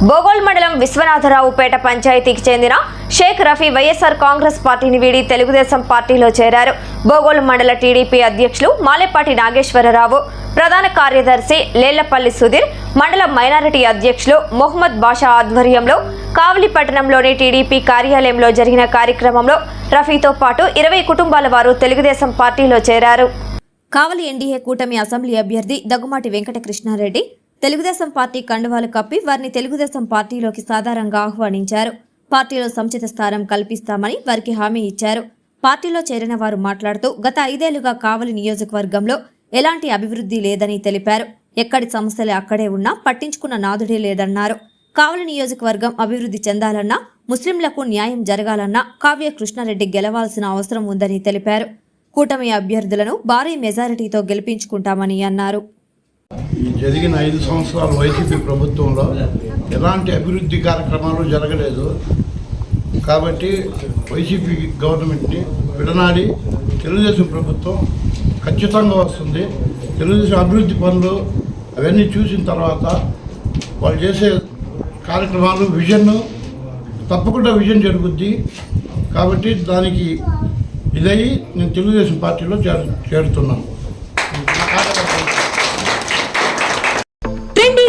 బోగోల్ మండలం విశ్వనాథరావుపేట పంచాయతీకి చెందిన షేక్ రఫీ వైఎస్ఆర్ కాంగ్రెస్ పార్టీని వీడి తెలుగుదేశం పార్టీలో చేరారు. బోగోల్ మండల టీడీపీ అధ్యక్షులు మాలేపాటి నాగేశ్వరరావు ప్రధాన కార్యదర్శి లేళ్ళపల్లి సుధీర్ మండల మైనారిటీ అధ్యక్షులు మొహమ్మద్ బాషా ఆధ్వర్యంలో కావలి పట్టణంలోని టీడీపీ కార్యాలయంలో జరిగిన కార్యక్రమంలో రఫీతో పాటు ఇరవై కుటుంబాల వారు తెలుగుదేశం పార్టీలో చేరారు. కావలి ఎన్డీఏ కూటమి అసెంబ్లీ అభ్యర్థి దగ్గుమాటి వెంకటకృష్ణారెడ్డి తెలుగుదేశం పార్టీ కండువాలు కప్పి వారిని తెలుగుదేశం పార్టీలోకి సాధారణంగా ఆహ్వానించారు. పార్టీలో సముచిత స్థానం కల్పిస్తామని వారికి హామీ ఇచ్చారు. పార్టీలో చేరిన వారు మాట్లాడుతూ గత ఐదేళ్ళుగా కావలి నియోజకవర్గంలో ఎలాంటి అభివృద్ధి లేదని తెలిపారు. ఎక్కడి సమస్యలు అక్కడే ఉన్నా పట్టించుకున్న నాదుడే లేదన్నారు. కావలి నియోజకవర్గం అభివృద్ధి చెందాలన్నా ముస్లింలకు న్యాయం జరగాలన్నా కావ్య కృష్ణారెడ్డి గెలవాల్సిన అవసరం ఉందని తెలిపారు. కూటమి అభ్యర్థులను భారీ మెజారిటీతో గెలిపించుకుంటామని అన్నారు. ఈ జరిగిన ఐదు సంవత్సరాల వైసీపీ ప్రభుత్వంలో ఎలాంటి అభివృద్ధి కార్యక్రమాలు జరగలేదు. కాబట్టి వైసీపీ గవర్నమెంట్ని విడనాడి తెలుగుదేశం ప్రభుత్వం ఖచ్చితంగా వస్తుంది. తెలుగుదేశం అభివృద్ధి పనులు అవన్నీ చూసిన తర్వాత వాళ్ళు చేసే కార్యక్రమాలు విజన్ తప్పకుండా విజన్ జరుగుద్ది. కాబట్టి దానికి ఇదయ్యి నేను తెలుగుదేశం పార్టీలో చేరు చేరుతున్నాను.